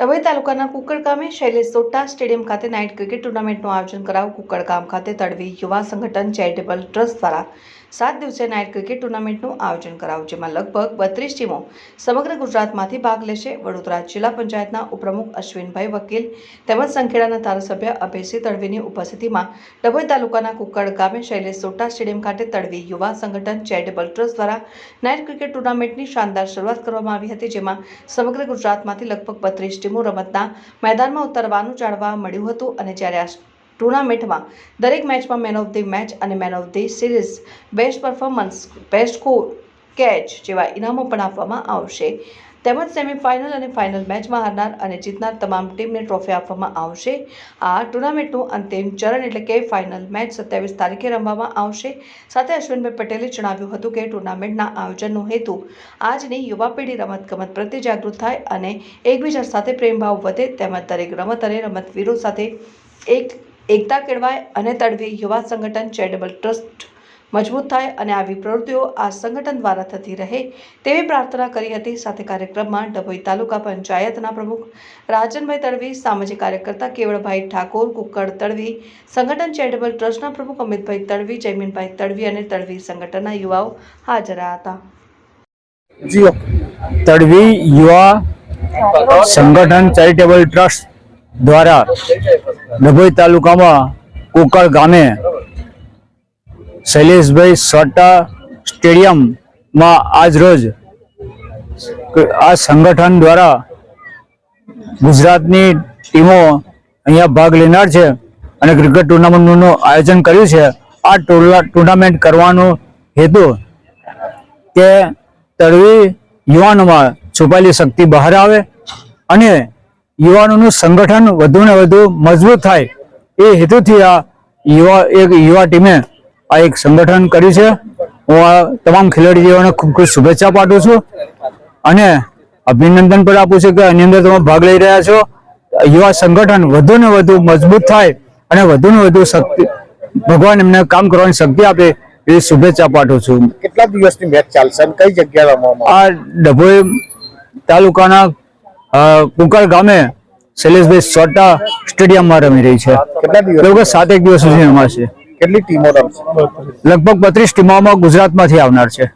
ડભોઈ તાલુકાના કુકડ ગામે શૈલેષ સોટા સ્ટેડિયમ ખાતે નાઇટ ક્રિકેટ ટુર્નામેન્ટનું આયોજન કરાવ કુકડ ખાતે તડવી યુવા સંગઠન ચેરિટેબલ ટ્રસ્ટ દ્વારા સાત દિવસીય નાઇટ ક્રિકેટ ટુર્નામેન્ટનું આયોજન કરાવ જેમાં લગભગ બત્રીસ ટીમો સમગ્ર ગુજરાતમાંથી ભાગ લેશે. વડોદરા જિલ્લા પંચાયતના ઉપપ્રમુખ અશ્વિનભાઈ વકીલ તેમજ સંખેડાના ધારાસભ્ય અભયસિંહ તડવીની ઉપસ્થિતિમાં ડભોઈ તાલુકાના કુકડ ગામે શૈલેષ સોટા સ્ટેડિયમ ખાતે તડવી યુવા સંગઠન ચેરિટેબલ ટ્રસ્ટ દ્વારા નાઇટ ક્રિકેટ ટુર્નામેન્ટની શાનદાર શરૂઆત કરવામાં આવી હતી, જેમાં સમગ્ર ગુજરાતમાંથી લગભગ બત્રીસ ટીમો રમતના મેદાનમાં ઉતરવાનું જાણવા મળ્યું હતું અને જ્યારે આ ટુર્નામેન્ટમાં દરેક મેચમાં મેન ઓફ ધી મેચ અને man of the series best performance, best score catch જેવા ઇનામો પણ આપવામાં આવશે. તેમજ સેમીફાઇનલ અને ફાઇનલ મેચમાં હારનાર અને જીતનાર તમામ ટીમને ટ્રોફી આપવામાં આવશે. આ ટુર્નામેન્ટનું અંતિમ ચરણ એટલે કે ફાઇનલ મેચ સત્યાવીસ તારીખે રમવામાં આવશે. સાથે અશ્વિનભાઈ પટેલે જણાવ્યું હતું કે ટુર્નામેન્ટના આયોજનનો હેતુ આજની યુવા પેઢી રમતગમત પ્રત્યે જાગૃત થાય અને એકબીજા સાથે પ્રેમભાવ વધે તેમજ દરેક રમત અને રમતવીરો સાથે એક એકતા કેળવાય અને તળવી યુવા સંગઠન ચેરિટેબલ ટ્રસ્ટ મજબૂત થાય અને આવી પ્રવૃત્તિઓ આ સંગઠન દ્વારા થતી રહે તેવી પ્રાર્થના કરી હતી. સાથે કાર્યક્રમમાં ડભોઈ તાલુકા પંચાયતના પ્રમુખ રાજનભાઈ તડવી, સામાજિક કાર્યકર્તા કેવળભાઈ ઠાકોર, કુકડ તડવી, સંગઠન ચેરિટેબલ ટ્રસ્ટના પ્રમુખ અમિતભાઈ તડવી, જયમીનભાઈ તડવી અને તડવી સંગઠનના યુવાઓ હાજર રહ્યા હતા તડવી યુવા સંગઠન ચેરિટેબલ ટ્રસ્ટ દ્વારા ડભોઈ તાલુકામાં કુકળ ગામે શૈલેષભાઈ સોટા સ્ટેડિયમમાં આજ રોજ આ સંગઠન દ્વારા ગુજરાતની ટીમો અહીંયા ભાગ લેનાર છે અને ક્રિકેટ ટુર્નામેન્ટનું આયોજન કર્યું છે. આ ટુર્નામેન્ટ કરવાનો હેતુ કે તળવી યુવાનોમાં છુપાયેલી શક્તિ બહાર આવે અને યુવાનોનું સંગઠન વધુ ને વધુ મજબૂત થાય. એ હેતુથી આ યુવા, એક યુવા ટીમે આ એક સંગઠન કર્યું છે. હું આ તમામ ખેલાડીઓને ખૂબ ખૂબ શુભેચ્છા પાઠવું છું અને અભિનંદન પણ આપું છું કે આની અંદર તમે ભાગ લઈ રહ્યા છો. યુવા સંગઠન વધુ ને વધુ મજબૂત થાય અને વધુ ને વધુ શક્તિ ભગવાન એમને કામ કરવાની શક્તિ આપે એ શુભેચ્છા પાઠવું છું. કેટલા દિવસની મેચ ચાલશે અને કઈ જગ્યાએ રમવામાં આ ડભોઈ તાલુકાના કુકર ગામે શૈલેષભાઈ સોટા સ્ટેડિયમમાં રમી રહી છે? કેટલા દિવસ? સાત એક દિવસ સુધી રમાશે. કેટલી ટીમો રમશે? લગભગ બત્રીસ ટીમોમાં ગુજરાતમાંથી આવનાર છે.